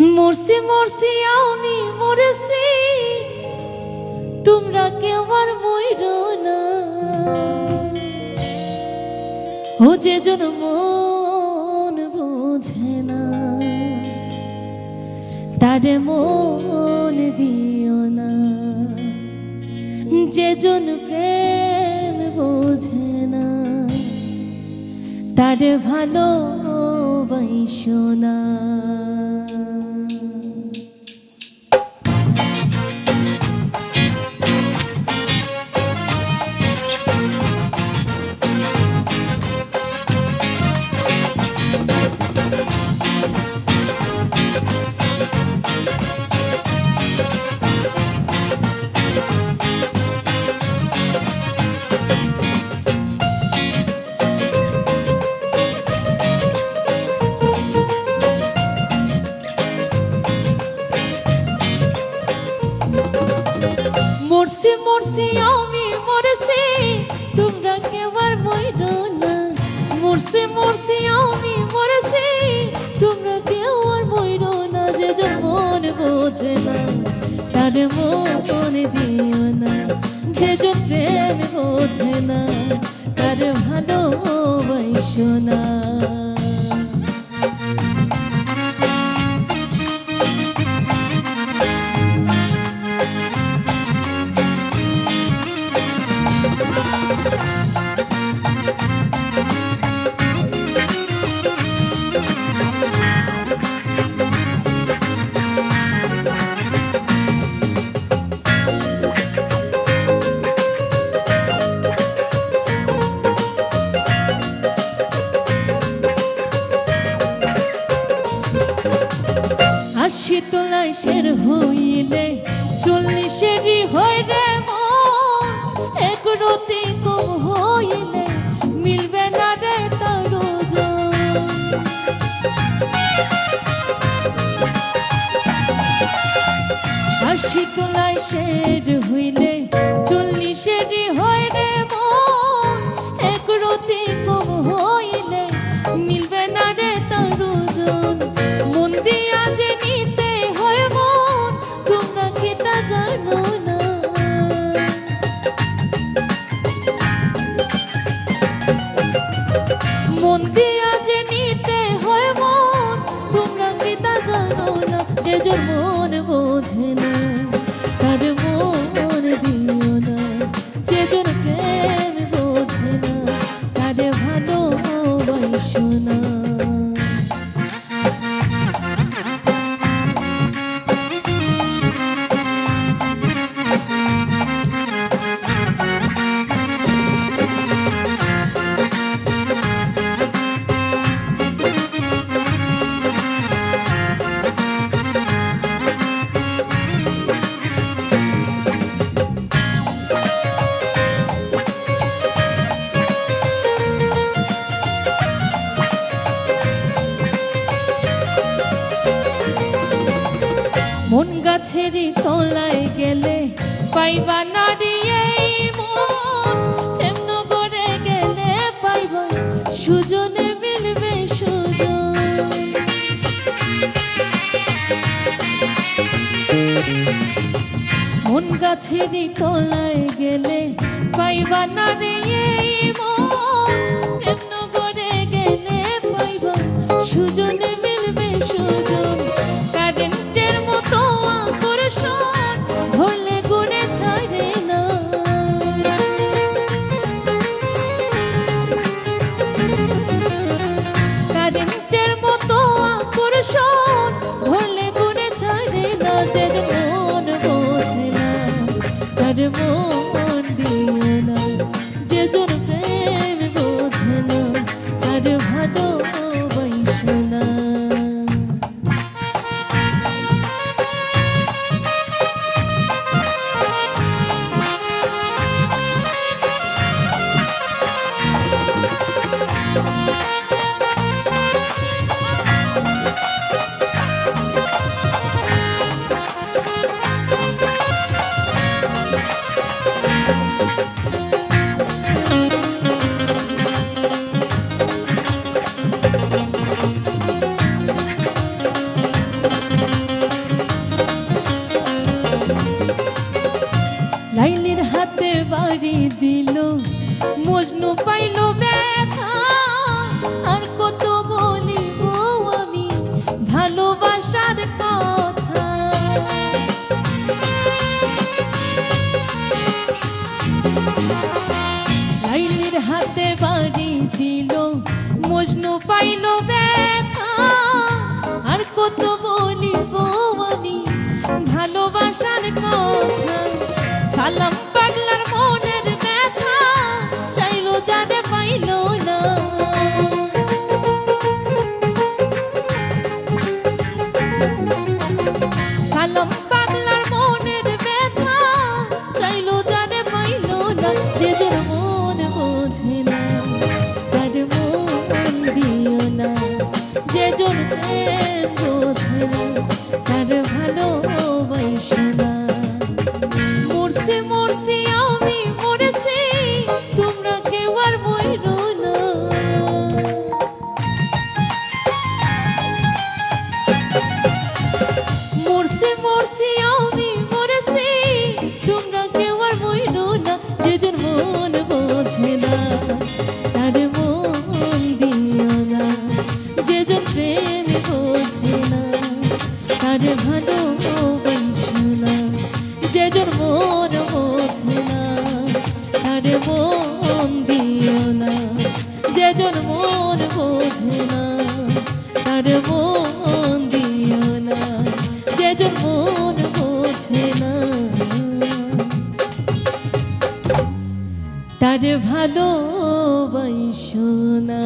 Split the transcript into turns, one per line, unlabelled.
মরছি মরছি, আমি মরেছি। তোমরা কেউ আর মইর না? ও যে জন মন বোঝে না, তারে মন দিও না। যে জন প্রেম বোঝে না, তারে ভালো না। মরছি মরছি, আমি মরছি। তোমরা কেবার মইর না। মরছি মরছি, আমি মরছি। তোমরা কেউ আর বইল না। যে মন বোঝে না। আশি তোলায় শের হইলে চল্লিশেরই হয় গাছেরই তলায় গেলে পাইবা নারী মন। নগরে গেলে পাইবা, সুজনে মিলবে সুজন। মন গাছেরই তলায় গেলে পাইবা নারী মন। নগরে গেলে পাইবা, সুজনে পাইল ব্যথা আর কত আর মন দিও না, যেজন মন বোঝে না, তার মন দিও না, যেজন মন বোঝে না। তার ভালো না।